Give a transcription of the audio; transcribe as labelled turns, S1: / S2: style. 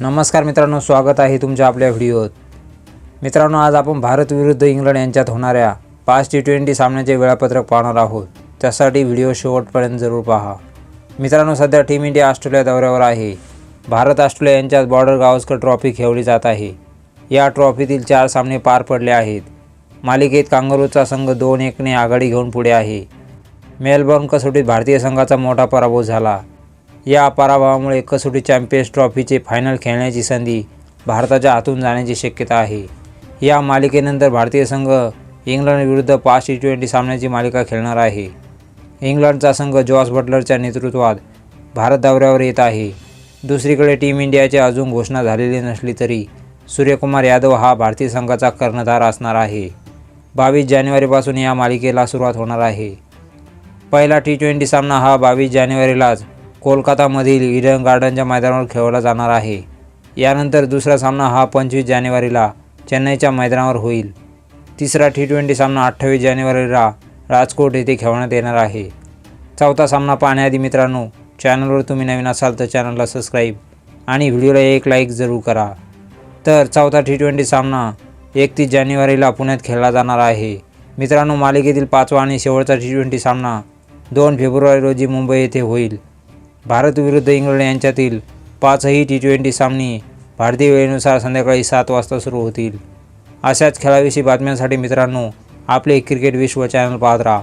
S1: नमस्कार मित्रांनो स्वागत आहे तुमच्या आपल्या व्हिडिओत. मित्रांनो आज आपण भारत विरुद्ध इंग्लंड यांच्यात होणाऱ्या पाच टी ट्वेंटी सामन्याचे वेळापत्रक पाहणार आहोत. त्यासाठी व्हिडिओ शेवटपर्यंत जरूर पहा. मित्रांनो सध्या टीम इंडिया ऑस्ट्रेलिया दौऱ्यावर आहे. भारत ऑस्ट्रेलिया यांच्यात बॉर्डर गावस्कर ट्रॉफी खेळली जात आहे. या ट्रॉफीतील चार सामने पार पडले आहेत. मालिकेत कांगारूचा संघ दोन एकने आघाडी घेऊन पुढे आहे. मेलबर्न कसोटीत भारतीय संघाचा मोठा पराभव झाला. या पराभवामुळे कसोटी चॅम्पियन्स ट्रॉफीचे फायनल खेळण्याची संधी भारताच्या हातून जाण्याची शक्यता आहे. या मालिकेनंतर भारतीय संघ इंग्लंडविरुद्ध पाच टी ट्वेंटी सामन्याची मालिका खेळणार आहे. इंग्लंडचा संघ जॉस बटलरच्या नेतृत्वात भारत दौऱ्यावर येत आहे. दुसरीकडे टीम इंडियाची अजून घोषणा झालेली नसली तरी सूर्यकुमार यादव हा भारतीय संघाचा कर्णधार असणार आहे. बावीस जानेवारीपासून या मालिकेला सुरुवात होणार आहे. पहिला टी ट्वेंटी सामना हा बावीस जानेवारीलाच कोलकातामधील इडन गार्डनच्या मैदानावर खेळवला जाणार आहे. यानंतर दुसरा सामना हा पंचवीस जानेवारीला चेन्नईच्या मैदानावर होईल. तिसरा टी ट्वेंटी सामना अठ्ठावीस जानेवारीला राजकोट येथे खेळवण्यात येणार आहे. चौथा सामना पाहण्याआधी मित्रांनो चॅनलवर तुम्ही नवीन असाल तर चॅनलला सबस्क्राईब आणि व्हिडिओला एक लाईक जरूर करा. तर चौथा टी ट्वेंटी सामना एकतीस जानेवारीला पुण्यात खेळला जाणार आहे. मित्रांनो मालिकेतील पाचवा आणि शेवटचा टी ट्वेंटी सामना दोन फेब्रुवारी रोजी मुंबई येथे होईल. भारत विरुद्ध इंग्लंड यांच्यातील पाचही टी ट्वेंटी सामने भारतीय वेळेनुसार संध्याकाळी सात वाजता सुरू होतील. अशाच खेळाविषयी बातम्यांसाठी मित्रांनो आपले क्रिकेट विश्व चॅनल पाहत राहा.